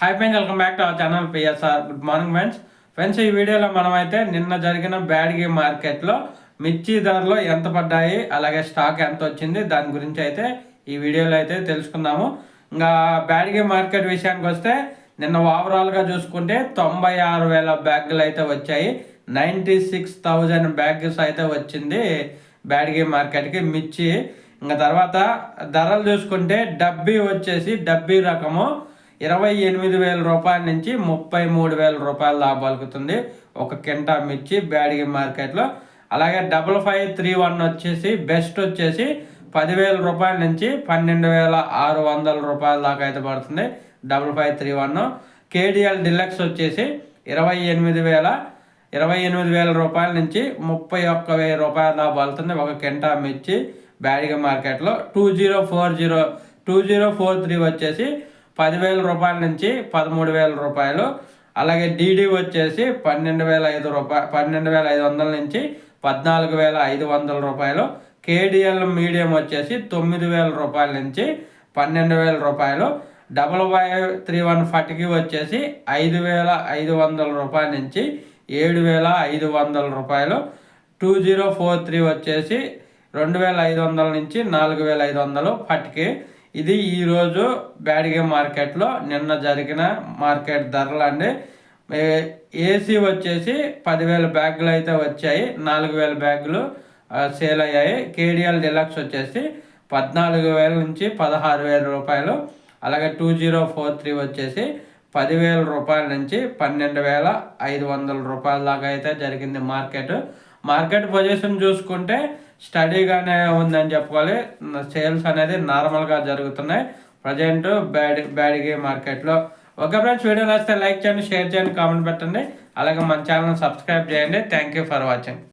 Hi friends welcome back to our channel PSR good morning friends friends ఈ వీడియోలో మనమైతే నిన్న జరిగిన బ్యాడ్గి మార్కెట్లో మిర్చి ధరలు ఎంత పడ్డాయి అలాగే స్టాక్ ఎంత వచ్చింది దాని గురించి అయితే ఈ వీడియోలో అయితే తెలుసుకుందాము. ఇంకా బ్యాడ్గి మార్కెట్ విషయానికి వస్తే నిన్న ఓవరాల్గా చూసుకుంటే తొంభై ఆరు వేల బ్యాగులు అయితే వచ్చాయి. నైంటీ సిక్స్ థౌజండ్ బ్యాగ్స్ అయితే వచ్చింది బ్యాడ్గి మార్కెట్కి మిర్చి. ఇంకా తర్వాత ధరలు చూసుకుంటే డబ్బీ వచ్చేసి డబ్బీ రకము. ఇరవై ఎనిమిది వేల రూపాయల నుంచి ముప్పై మూడు వేల రూపాయల దాకా పలుకుతుంది. ఒక కింటా మిర్చి బ్యాడిగి మార్కెట్లో. అలాగే డబల్ ఫైవ్ త్రీ వన్ వచ్చేసి బెస్ట్ వచ్చేసి పదివేల రూపాయల నుంచి పన్నెండు వేల ఆరు వందల రూపాయల దాకా అయితే పడుతుంది double five three one. KDL deluxe వచ్చేసి ఇరవై ఎనిమిది వేల ఇరవై ఎనిమిది వేల రూపాయల నుంచి ముప్పై ఒక్క వెయ్యి రూపాయల దాకా పడుతుంది ఒక కింటా మిర్చి బ్యాడిగ మార్కెట్లో. Two zero four zero two zero four three వచ్చేసి పదివేల రూపాయల నుంచి పదమూడు వేల రూపాయలు. అలాగే డీడీ వచ్చేసి పన్నెండు వేల ఐదు రూపాయ పన్నెండు వేల ఐదు వందల నుంచి పద్నాలుగు వేల ఐదు వందల రూపాయలు. కేడిఎల్ మీడియం వచ్చేసి తొమ్మిది వేల రూపాయల నుంచి పన్నెండు వేల రూపాయలు. డబల్ ఫైవ్ త్రీ వన్ ఫటికి వచ్చేసి ఐదు వేల ఐదు వందల రూపాయల నుంచి ఏడు వేల ఐదు వందల రూపాయలు. టూ జీరో ఫోర్ త్రీ వచ్చేసి రెండు వేల ఐదు వందల నుంచి నాలుగు వేల ఐదు వందలు ఫటికి ఇది ఈరోజు బ్యాడిగే మార్కెట్లో నిన్న జరిగిన మార్కెట్ ధరలు అండి. ఏసీ వచ్చేసి పదివేల బ్యాగులు అయితే వచ్చాయి. నాలుగు వేల బ్యాగులు సేల్ అయ్యాయి. కేడిఎల్ డిలక్స్ వచ్చేసి పద్నాలుగు వేల నుంచి పదహారు వేల రూపాయలు. అలాగే టూ జీరో ఫోర్ త్రీ వచ్చేసి పదివేల రూపాయల నుంచి పన్నెండు వేల ఐదు వందల రూపాయల దాకా అయితే జరిగింది మార్కెట్. మార్కెట్ పొజిషన్ చూసుకుంటే స్టడీగానే ఉందని చెప్పుకోవాలి సేల్స్ అనేది నార్మల్గా జరుగుతున్నాయి. ప్రజెంట్ బ్యాడ్ బ్యాడిగే మార్కెట్లో ఓకే ఫ్రెండ్స్ వీడియో నచ్చితే లైక్ చేయండి షేర్ చేయండి కామెంట్ పెట్టండి. అలాగే మన ఛానల్ సబ్స్క్రైబ్ చేయండి. Thank you for watching